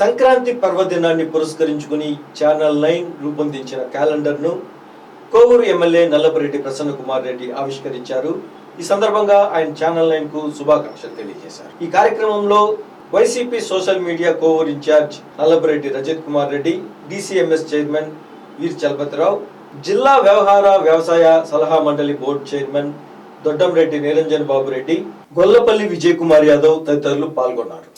సంక్రాంతి పర్వదినాన్ని పురస్కరించుకుని channel nine రూపొందించిన క్యాలెండర్ను కోవూరు ఎమ్మెల్యే నల్లపరెడ్డి ప్రసన్న కుమార్ రెడ్డి ఆవిష్కరించారు. ఈ సందర్భంగా ఆయన ఛానల్ నైన్కు శుభాకాంక్షలు తెలియజేశారు. ఈ కార్యక్రమంలో YCP social media Kovur incharge Nallapareddy Rajat Kumar Reddy DCMS chairman Veer Chalapathirao జిల్లా వ్యవహార వ్యవసాయ సలహా మండలి బోర్డు చైర్మన్ దొడ్డంరెడ్డి నిరంజన్ బాబు రెడ్డి గొల్లపల్లి విజయ్ కుమార్ యాదవ్ తదితరులు పాల్గొన్నారు.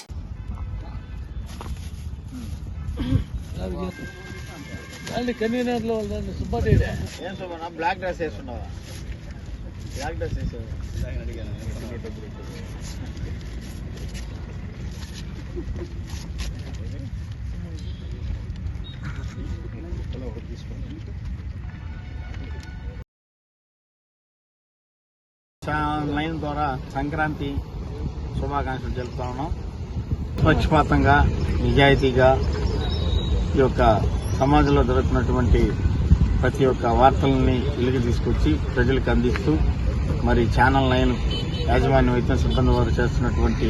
దాన్ని కన్వీనర్లో దాన్ని సుబ్బారెడ్డి ఏం బ్లాక్ డ్రెస్ వేస్తున్నావా బ్లాక్ డ్రెస్ వేసావు? లైన్ ద్వారా సంక్రాంతి శుభాకాంక్షలు తెలుపుతా ఉన్నాం. పక్షపాతంగా నిజాయితీగా ఈ యొక్క సమాజంలో జరుగుతున్నటువంటి ప్రతి ఒక్క వార్తలని వెలుగు తీసుకొచ్చి ప్రజలకు అందిస్తూ మరి ఛానల్ నైన్ యాజమాన్యం అయితే సిబ్బంది వారు చేస్తున్నటువంటి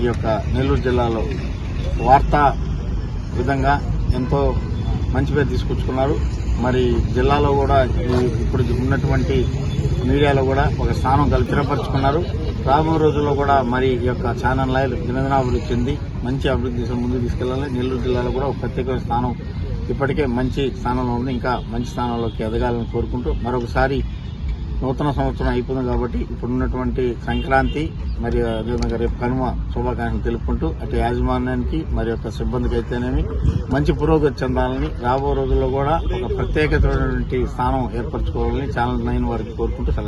ఈ యొక్క నెల్లూరు జిల్లాలో వార్తా విధంగా ఎంతో మంచి పేరు తీసుకొచ్చుకున్నారు. మరి జిల్లాలో కూడా ఇప్పుడు ఉన్నటువంటి మీడియాలో కూడా ఒక స్థానం కల్పిరపరుచుకున్నారు రాబోయే రోజుల్లో కూడా మరి ఈ యొక్క ఛానల్ లైవ్ దినదినాభివృద్ధి చెంది మంచి అభివృద్ధి దిశలో ముందుకు తీసుకెళ్ళాలి నెల్లూరు జిల్లాలో కూడా ఒక ప్రత్యేకమైన స్థానం ఇప్పటికే మంచి స్థానంలో ఉంది. ఇంకా మంచి స్థానంలోకి ఎదగాలని కోరుకుంటూ మరొకసారి నూతన సంవత్సరం అయిపోయింది కాబట్టి ఇప్పుడున్నటువంటి సంక్రాంతి మరియు అదేవిధంగా రేపు కనుమ శుభాకాంక్షలు తెలుపుకుంటూ అటు యాజమాన్యానికి మరి యొక్క సిబ్బందికి అయితేనేమి మంచి పురోగతి చెందాలని రాబో రోజుల్లో కూడా ఒక ప్రత్యేకమైనటువంటి స్థానం ఏర్పరచుకోవాలని ఛానల్ నైన్ వారికి కోరుకుంటూ